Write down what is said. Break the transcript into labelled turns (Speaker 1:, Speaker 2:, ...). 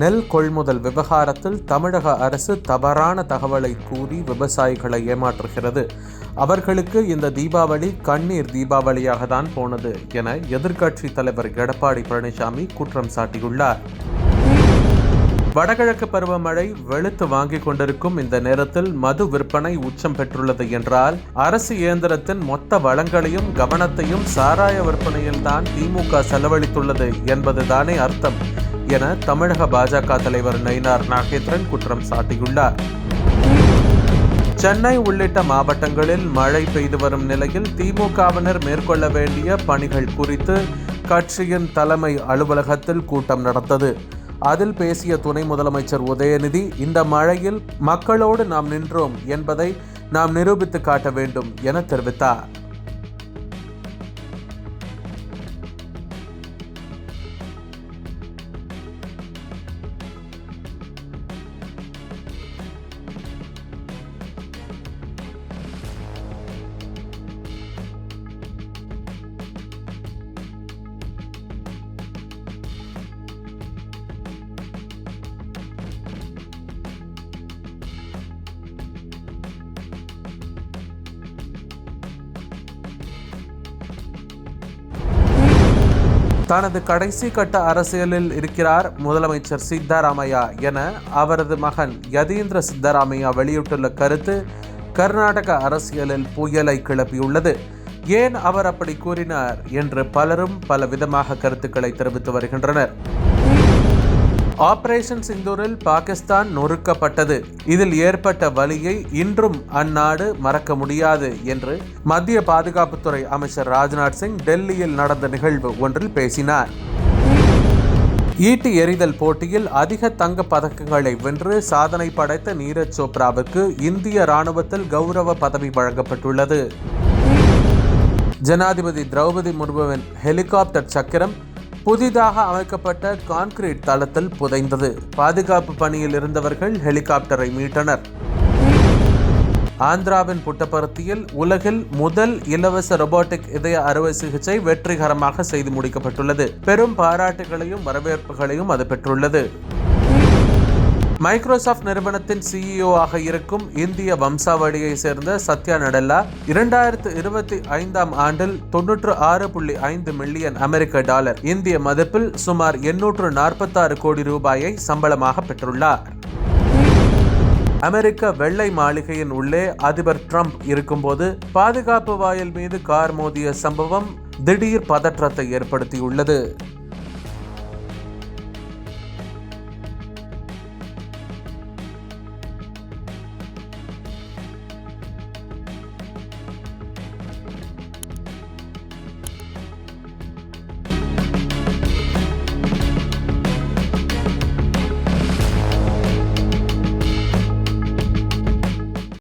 Speaker 1: நெல் கொள்முதல் விவகாரத்தில் தமிழக அரசு தவறான தகவலை கூறி விவசாயிகளை ஏமாற்றுகிறது. அவர்களுக்கு இந்த தீபாவளி கண்ணீர் தீபாவளியாக தான் போனது என எதிர்க்கட்சி தலைவர் எடப்பாடி பழனிசாமி குற்றம் சாட்டியுள்ளார். வடகிழக்கு பருவமழை வெளுத்து வாங்கிக் கொண்டிருக்கும் இந்த நேரத்தில் மது விற்பனை உச்சம் பெற்றுள்ளது என்றால் அரசு இயந்திரத்தின் மொத்த வளங்களையும் கவனத்தையும் சாராய விற்பனையில்தான் திமுக செலவழித்துள்ளது என்பதுதானே அர்த்தம். என தமிழக பாஜக தலைவர் நயினார் நாகேந்திரன் குற்றம் சாட்டியுள்ளார். சென்னை உள்ளிட்ட மாவட்டங்களில் மழை பெய்து வரும் நிலையில் திமுகவினர் மேற்கொள்ள வேண்டிய பணிகள் குறித்து கட்சியின் தலைமை அலுவலகத்தில் கூட்டம் நடந்தது அதில் பேசிய துணை முதலமைச்சர் உதயநிதி இந்த மழையில் மக்களோடு நாம் நின்றோம் என்பதை நாம் நிரூபித்து காட்ட வேண்டும் என தெரிவித்தார். தனது கடைசி கட்ட அரசியலில் இருக்கிறார் முதலமைச்சர் சித்தராமையா என அவரது மகன் யதீந்திர சித்தராமையா வெளியிட்டுள்ள கருத்து கர்நாடக அரசியலில் புயலை கிளப்பியுள்ளது. ஏன் அவர் அப்படி கூறினார் என்று பலரும் பல விதமாக கருத்துக்களை தெரிவித்து வருகின்றனர். ஆபரேஷன் சிந்தூரில் பாகிஸ்தான் நொறுக்கப்பட்டது. இதில் ஏற்பட்ட வழியை இன்றும் அந்நாடு மறக்க முடியாது என்று மத்திய பாதுகாப்புத்துறை அமைச்சர் ராஜ்நாத் சிங் டெல்லியில் நடந்த நிகழ்வு ஒன்றில் பேசினார். ஈட்டி எறிதல் போட்டியில் அதிக தங்க பதக்கங்களை வென்று சாதனை படைத்த நீரஜ் சோப்ராவுக்கு இந்திய ராணுவத்தில் கௌரவ பதவி வழங்கப்பட்டுள்ளது. ஜனாதிபதி திரௌபதி முர்முவின் ஹெலிகாப்டர் சக்கரம் புதிதாக அமைக்கப்பட்ட கான்கிரீட் தளத்தில் புதைந்தது. பாதுகாப்பு பணியில் இருந்தவர்கள் ஹெலிகாப்டரை மீட்டனர். ஆந்திராவின் புட்டப்பருத்தியில் உலகில் முதல் இலவச ரொபோட்டிக் இதய அறுவை சிகிச்சை வெற்றிகரமாக செய்து முடிக்கப்பட்டுள்ளது. பெரும் பாராட்டுகளையும் வரவேற்புகளையும் அது பெற்றுள்ளது. மைக்ரோசாஃப்ட் நிறுவனத்தின் சிஇஓ ஆக இருக்கும் இந்திய வம்சாவளியை சேர்ந்த சத்யா நடல்லா இரண்டாயிரத்து இருபத்தி ஐந்தாம் ஆண்டில் தொன்னூற்று ஆறு புள்ளி ஐந்து மில்லியன் அமெரிக்க டாலர் இந்திய மதிப்பில் சுமார் எண்ணூற்று நாற்பத்தாறு கோடி ரூபாயை சம்பளமாக பெற்றுள்ளார். அமெரிக்க வெள்ளை மாளிகையின் உள்ளே அதிபர் ட்ரம்ப் இருக்கும்போது பாதுகாப்பு வாயில் மீது கார் மோதிய சம்பவம் திடீர் பதற்றத்தை ஏற்படுத்தியுள்ளது.